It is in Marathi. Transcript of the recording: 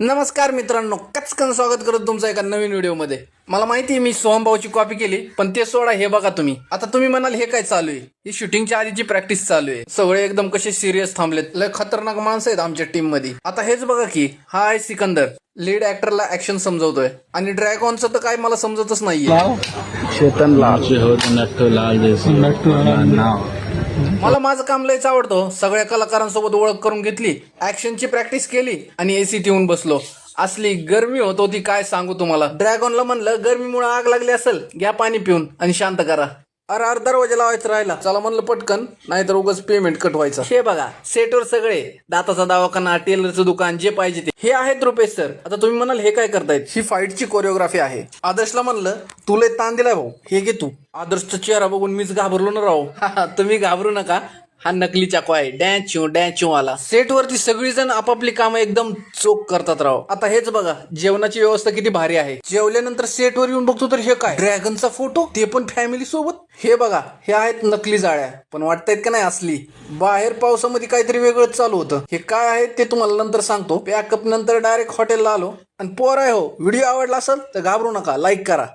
नमस्कार मित्रांनो कचकन स्वागत करत तुमचं एका नवीन व्हिडिओमध्ये. मला माहिती आहे मी सोहमभाऊची कॉपी केली पण ते सोडा हे बघा तुम्ही. आता तुम्ही म्हणाल हे काय चालू आहे? ही शूटिंगच्या आधीची प्रॅक्टिस चालू आहे. सगळे एकदम कसे सिरियस थांबलेत. लय खतरनाक माणसं आहेत आमच्या टीममध्ये. आता हेच बघा की हाय सिकंदर. लीड ऍक्टरला ऍक्शन समजवतोय. आणि ड्रॅगॉनचं तर काय मला समजतच नाहीये. चेतन लाल. नट्टू लाल जैसे नाव. मला माझं काम लयच आवडतं. सगळ्या कलाकारांसोबत ओळख करून घेतली ऍक्शनची प्रॅक्टिस केली आणि एसीत येऊन बसलो. असली गरमी होत होती काय सांगू तुम्हाला? ड्रॅगॉनला म्हणलं गरमीमुळे आग लागली असेल घ्या पाणी पिऊन आणि शांत करा. अरे अरे दरवाजा लावायचं राहिला. चला म्हणलं पटकन नाहीतर उगाच पेमेंट कट व्हायचं. हे बघा सेटवर सगळे दाताचा दवाखाना टेलरचं दुकान जे पाहिजे ते. हे आहेत रुपेश सर आता तुम्ही म्हणाल हे काय करतायत? ही फाईटची कोरिओग्राफी आहे. आदर्शला म्हणलं तुला ताण दिलाय भाऊ. हे घे तू. आदर्शचा चेहरा बघून मीच घाबरलो ना राहू तुम्ही घाबरू नका. हा नकली चाकू आहे. डॅचू डॅचू आला. सेट वरती सगळीजण आपापली कामं एकदम चोख करतात राव. आता हेच बघा जेवणाची व्यवस्था किती भारी आहे. जेवल्यानंतर सेटवर येऊन बघतो तर हे काय? ड्रॅगनचा फोटो? ते पण फॅमिली सोबत? हे बघा हे आहेत नकली जाळ्या. पण वाटतायत का नाही असली? बाहेर पावसामध्ये काहीतरी वेगळंच चालू होतं. हे काय आहे ते तुम्हाला नंतर सांगतो. पॅकअप नंतर डायरेक्ट हॉटेलला आलो. आणि पोर आहे हो व्हिडिओ आवडला असेल तर घाबरू नका. लाईक करा.